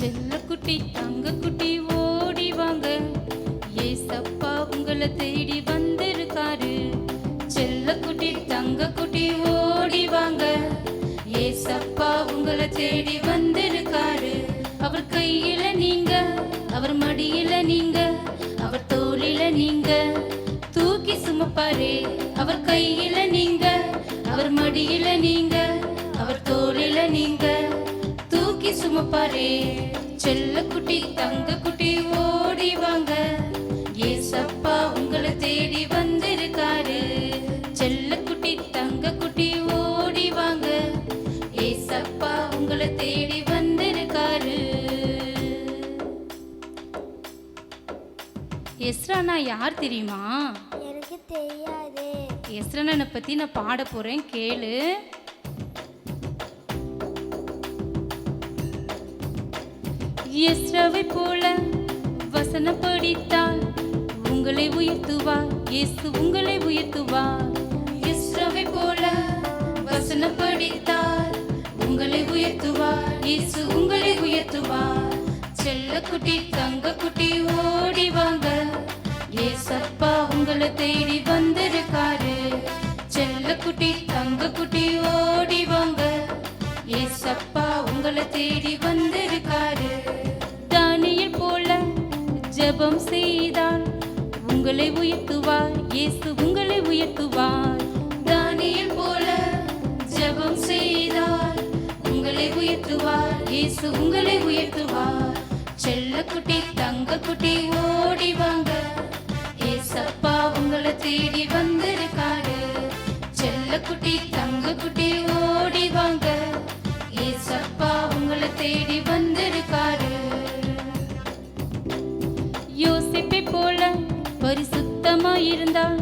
செல்லக்குட்டி தங்கக்குட்டி ஓடி வாங்க. ஏசப்பா உங்களை தேடி வந்திருக்காரு. செல்லக்குட்டி தங்கக்குட்டி ஓடி வாங்க. ஏசப்பா உங்களை தேடி வந்திருக்காரு. அவர் கையில நீங்க அவர் மடியில நீங்க அவர் தோளில நீங்க. தூக்கி சுமப்பாரு அவர் கையில நீங்க அவர் மடியில நீங்க. தூக்கி சுமப்பாரே செல்லக்குட்டி தங்கக்குட்டி ஓடி வாங்க. ஏசப்பா உங்களை தேடி வந்திருக்காரு. செல்லக்குட்டி தங்கக்குட்டி ஓடி வாங்க. ஏசப்பா உங்களை தேடி வந்திருக்காரு. எஸ்ரானா யார் தெரியுமா? எனக்கு தெரியாது. எஸ்ரனனை பத்தி நான் பாட போறேன் கேளு. இயேசுவை போல வசனம் படித்தால் உங்களை உயர்த்துவார். இயேசு உங்களை உயர்த்துவார். இயேசுவை போல வசனம் படித்தால் உங்களை உயர்த்துவார். இயேசு உங்களை உயர்த்துவார். தங்க குட்டி ஓடி வாங்க. ஏசப்பா உங்களை தேடி வந்திருக்காரு. தங்க குட்டி ஓடி வாங்க. ஏசப்பா உங்களை தேடி ஜெபம் செய்தால் உங்களை உயர்த்துவார். இயேசு உங்களை உயர்த்துவார். தானியல் போல ஜெபம் செய்தால் உங்களை உயர்த்துவார். இயேசு உங்களை உயர்த்துவார். செல்லக்குட்டி தங்கக்குட்டி ஓடி வாங்க. ஏசப்பா உங்களை தேடி வந்திருக்காரு. செல்லக்குட்டி தங்க பரிசுத்தமாயிருந்தால்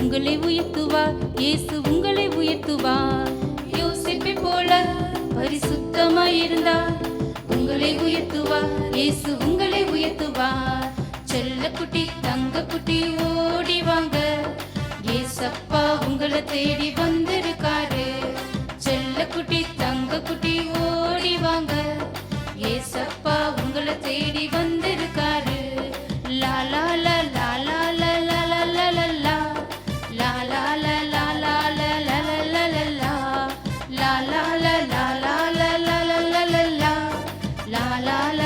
உங்களை உயர்த்துவார். இயேசு உங்களை உயர்த்துவார். யோசிப்பை போல பரிசுத்தமாயிருந்தால் உங்களை உயர்த்துவார். இயேசு உங்களை உயர்த்துவார். செல்லக்குட்டி தங்கக்குட்டி ஓடி வாங்க. ஏசப்பா உங்களை தேடி வந்திருக்காரு. செல்லக்குட்டி தங்கக்குட்டி la la